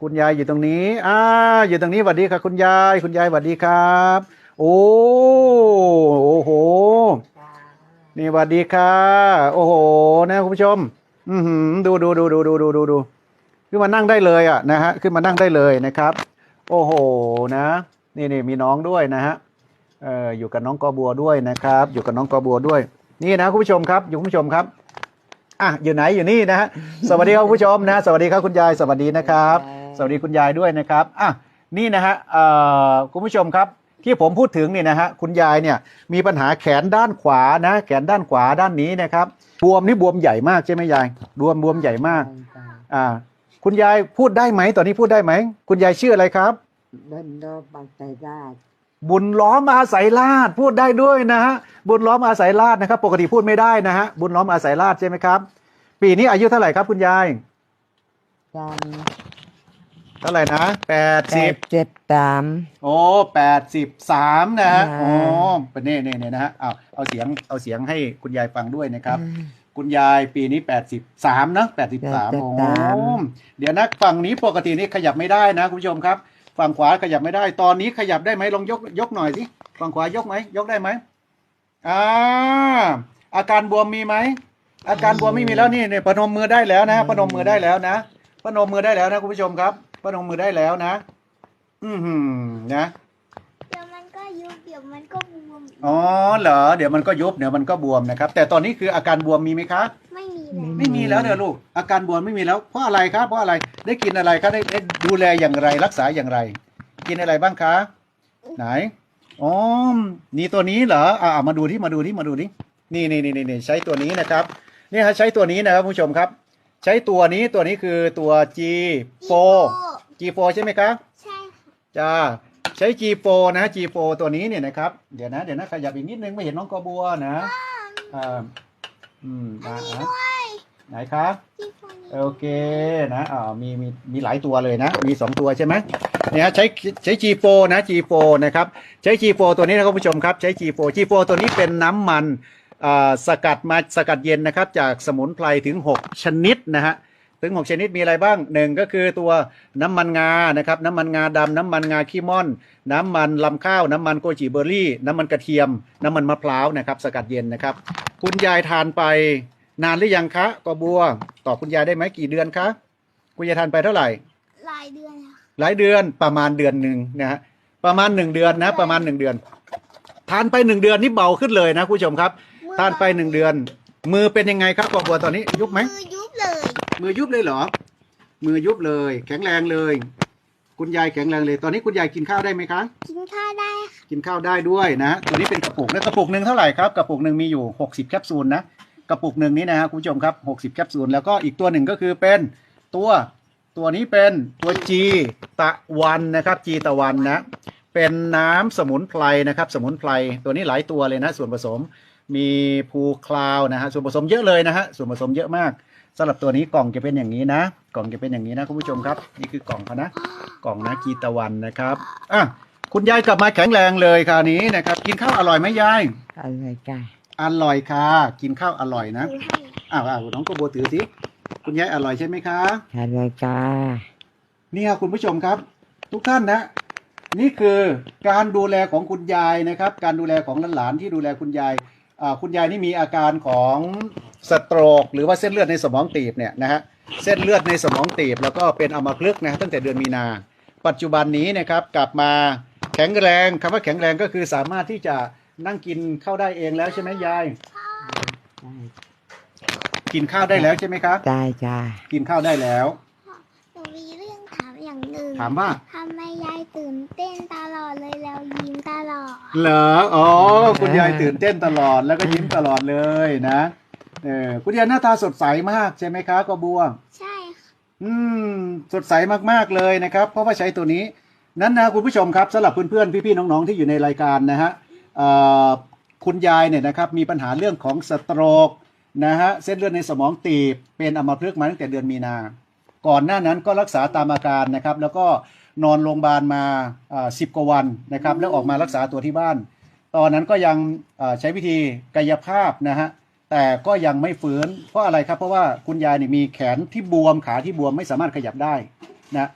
คุณยายอยู่ตรงนี้อ่าอยู่ตรงนี้สวัสดีค่ะ คุณยาย คุณยายสวัสดีครับ โอ้โอ้โห นี่สวัสดีค่ะ โอ้โห นะคุณผู้ชม อือหือดูดูดูดูดูดูดูดูขึ้นมานั่งได้เลยอะนะฮะ ขึ้นมานั่งได้เลยนะครับ โอ้โห นะ นี่นี่มีน้องด้วยนะฮะ เอ่อ อยู่กับน้องกอบัวด้วยนะครับ อยู่กับน้องกอบัวด้วย นี่นะคุณผู้ชมครับ อยู่คุณผู้ชมครับอะอยู่ไหนอยู่นี่นะฮะสวัสดีครับคุณผู้ชมนะ สวัสดีครับคุณยายสวัสดีนะครับ สวัสดีคุณยายด้วยนะครับอะนี่นะฮะเอ่อคุณผู้ชมครับที่ผมพูดถึงนี่นะฮะคุณยายเนี่ยมีปัญหาแขนด้านขวานะ แขนด้านขวาด้านนี้นะครับบวมนี่บวมใหญ่มากใช่ไหมยายบวมบวมใหญ่มากอ่าคุณยายพูดได้ไหมตอนนี้พูดได้ไหมคุณยายชื่ออะไรครับเดินโดบางใจราชบุญล้อมอาศัยราชพูดได้ด้วยนะฮะบุญล้อมอาศัยราชนะครับ ปกติพูดไม่ได้นะฮะบุญล้อมอาศัยราชใช่ไหมครับ ปีนี้อายุเท่าไหร่ครับ คุณยายจัน เท่าไหร่นะแปดแปสิบดเจ็ดสามโอ้แปดสิบสามนะฮะอ่าโอ้เป็นนี่นี่นี่นะฮะเอาเอาเสียงเอาเสียงให้คุณยายฟังด้วยนะครับ คุณยายปีนี้แปดสิบสามนะแปดสิบสามโอ้เดี๋ยวนะฝั่งนี้ปกตินี่ขยับไม่ได้นะคุณผู้ชมครับ ฝั่งขวาขยับไม่ได้ ตอนนี้ขยับได้ไหมลองยกยกหน่อยสิฝั่งขวายกไหมยกได้ไหมอ่าอาการบวมมีไหมอาการบวมไม่มีแล้วนี่เนี่ยพนมมือได้แล้วนะพนมมือได้แล้วนะพนมมือได้แล้วนะคุณผู้ชมครับ พนมมือได้แล้วนะ อือหือนะเดี๋ยวมันก็ยุบเดี๋ยวมันก็บวมอ๋อเหรอเดี๋ยวมันก็ยุบเดี๋ยวมันก็บวมนะครับ แต่ตอนนี้คืออาการบวมมีไหมคะ ไม่มีแล้วไม่มีแล้วเด้อลูก อาการบวมไม่มีแล้วเพราะอะไรครับเพราะอะไรได้กินอะไรครับได้ได้ดูแลอย่างไรรักษาอย่างไร กินอะไรบ้างคะ ไหนอ๋อนี่ตัวนี้เหรออ่ามาดูที่มาดูที่มาดูที่นี่นี่นี่นี่ใช้ตัวนี้นะครับนี่ฮะใช้ตัวนี้นะครับผู้ชมครับ ใช้ตัวนี้ตัวนี้คือตัว G4 G4 ใช่ไหมครับใช่ค่ะจ้าใช้ G4 นะ G4 ตัวนี้เนี่ยนะครับ เดี๋ยวนะ เดี๋ยวนะขยับอีกนิดนึงไม่เห็นน้องกอบัวนะอ่าอืมอ่าอ่าไหนครับที่พวกนี้โอเคนะอ่ามีมีมีหลายตัวเลยนะ มีสองตัวใช่ไหมเนี่ยฮะใช้ใช้ G4 นะ G4 นะครับ ใช้ G4 ตัวนี้นะครับคุณผู้ชมครับ ใช้ G4 G4 ตัวนี้เป็นน้ำมันอ่าสกัดมาสกัดเย็นนะครับ จากสมุนไพรถึง 6 ชนิดนะฮะ ถึง 6 ชนิดมีอะไรบ้างหนึ่งก็คือตัวน้ำมันงานะครับน้ำมันงาดำน้ำมันงาขี้ม่อน น้ำมันลำข้าว น้ำมันโกจิเบอร์รี่ น้ำมันกระเทียม น้ำมันมะพร้าวนะครับสกัดเย็นนะครับ คุณยายทานไปนานหรือยังคะกอบัวตอบคุณยายได้ไหมกี่เดือนคะคุณยายทานไปเท่าไหร่ หลายเดือนค่ะหลายเดือนประมาณเดือนหนึ่งนะฮะประมาณหนึ่งเดือนนะประมาณหนึ่งเดือน ทานไปหนึ่งเดือนนี่เบาขึ้นเลยนะคุณผู้ชมครับมือทานไปหนึ่งเดือน มือเป็นยังไงครับกอบัวตอนนี้ยุบไหม มือยุบเลย มือยุบเลยเหรอ มือยุบเลย แข็งแรงเลย คุณยายแข็งแรงเลย ตอนนี้คุณยายกินข้าวได้ไหมคะ กินข้าวได้ค่ะกินข้าวได้ด้วยนะตัวนี้เป็นกระปุกนะกระปุกหนึ่งเท่าไหร่ครับ กระปุกหนึ่งมีอยู่ 60แคปซูลนะ กระปุกหนึ่งนี้นะฮะคุณผู้ชมครับ 60แคปซูล แล้วก็อีกตัวหนึ่งก็คือเป็นตัวตัวนี้เป็นตัวจีตะวันนะครับ จีตะวันนะ เป็นน้ำสมุนไพรนะครับ สมุนไพรตัวนี้หลายตัวเลยนะ ส่วนผสมมีภูคลาวนะฮะส่วนผสมเยอะเลยนะฮะส่วนผสมเยอะมาก สำหรับตัวนี้กล่องจะเป็นอย่างนี้นะ กล่องจะเป็นอย่างนี้นะคุณผู้ชมครับ นี่คือกล่องเขานะ กล่องนะจีตะวันนะครับอะคุณยายกลับมาแข็งแรงเลยคราวนี้นะครับ กินข้าวอร่อยไหมยายอะไรจ้าอร่อยค่ะ กินข้าวอร่อยนะถือให้อ้าวอ้าวน้องกโบถือสิคุณยายอร่อยใช่ไหมคะอะไรจ้านี่ครับคุณผู้ชมครับ ทุกท่านนะ นี่คือการดูแลของคุณยายนะครับ การดูแลของหลานๆที่ดูแลคุณยายอ่าคุณยายนี่มีอาการของ สโตรกหรือว่าเส้นเลือดในสมองตีบเนี่ยนะฮะเส้นเลือดในสมองตีบแล้วก็เป็นอัมพฤกษ์นะฮะตั้งแต่เดือนมีนา ปัจจุบันนี้นะครับกลับมาแข็งแรงคำว่าแข็งแรงก็คือสามารถที่จะนั่งกินข้าวได้เองแล้วใช่ไหมยาย กินข้าวได้แล้วใช่ไหมครับได้จ้ากินข้าวได้แล้วหนูมีเรื่องถามอย่างหนึ่งถามว่าทำไมยายตื่นเต้นตลอดเลยแล้วยิ้มตลอดเหรออ๋อคุณยายตื่นเต้นตลอดแล้วก็ยิ้มตลอดเลยนะ เออคุณยายหน้าตาสดใสมากใช่ไหมครับกบัว ใช่ค่ะอืม สดใสมากๆเลยนะครับ เพราะว่าใช้ตัวนี้ นั้นนะคุณผู้ชมครับสำหรับเพื่อนๆพี่ๆน้องๆที่อยู่ในรายการนะฮะเอ่อคุณยายเนี่ยนะครับมีปัญหาเรื่องของสโตรกนะฮะเส้นเลือดในสมองตีบเป็นอัมพฤกษ์มาตั้งแต่เดือนมีนา ก่อนหน้านั้นก็รักษาตามอาการนะครับ แล้วก็นอนโรงพยาบาลมาสิบกว่าวันนะครับ แล้วออกมารักษาตัวที่บ้าน ตอนนั้นก็ยังเอ่อใช้วิธีกายภาพนะฮะ แต่ก็ยังไม่ฟื้นเพราะอะไรครับ เพราะว่าคุณยายเนี่ยมีแขนที่บวมขาที่บวมไม่สามารถขยับได้นะ